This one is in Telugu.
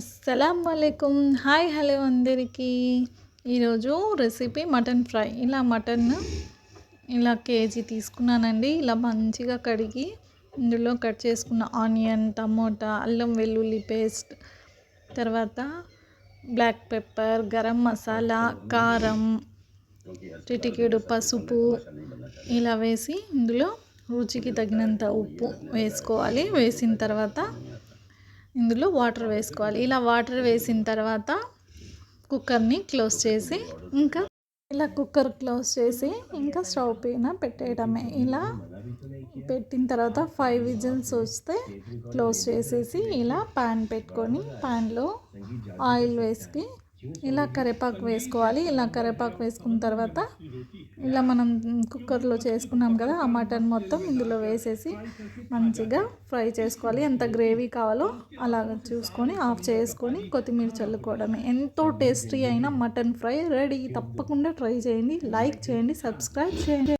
అస్సలం వాలేకుమ్ హాయ్ హలో అందరికీ. ఈరోజు రెసిపీ మటన్ ఫ్రై. ఇలా మటన్ ఇలా కేజీ తీసుకున్నానండి. ఇలా మంచిగా కడిగి ఇందులో కట్ చేసుకున్న ఆనియన్ టమోటా అల్లం వెల్లుల్లి పేస్ట్ తర్వాత బ్లాక్ పెప్పర్ గరం మసాలా కారం చిటికెడు పసుపు ఇలా వేసి ఇందులో రుచికి తగినంత ఉప్పు వేసుకోవాలి. వేసిన తర్వాత ఇందులో వాటర్ వేసుకోవాలి. ఇలా వాటర్ వేసిన తర్వాత కుక్కర్ని క్లోజ్ చేసి ఇంకా ఇలా కుక్కర్ క్లోజ్ చేసి ఇంకా స్టవ్ పైన పెట్టేయడమే. ఇలా పెట్టిన తర్వాత ఫైవ్ విజిల్స్ వస్తే క్లోజ్ చేసేసి ఇలా ప్యాన్ పెట్టుకొని ప్యాన్లో ఆయిల్ వేసి ఇలా కరివేపాకు వేసుకోవాలి. ఇలా కరివేపాకు వేసుకున్న తర్వాత ఇలా మనం కుక్కర్లో చేసుకున్నాం కదా ఆ మటన్ మొత్తం ఇందులో వేసేసి మంచిగా ఫ్రై చేసుకోవాలి. ఎంత గ్రేవీ కావాలో అలాగ చూసుకొని ఆఫ్ చేసుకొని కొత్తిమీర చల్లుకోవడమే. ఎంతో టేస్టీ అయిన మటన్ ఫ్రై. రెడీ. తప్పకుండా ట్రై చేయండి. లైక్ చేయండి. సబ్స్క్రైబ్ చేయండి.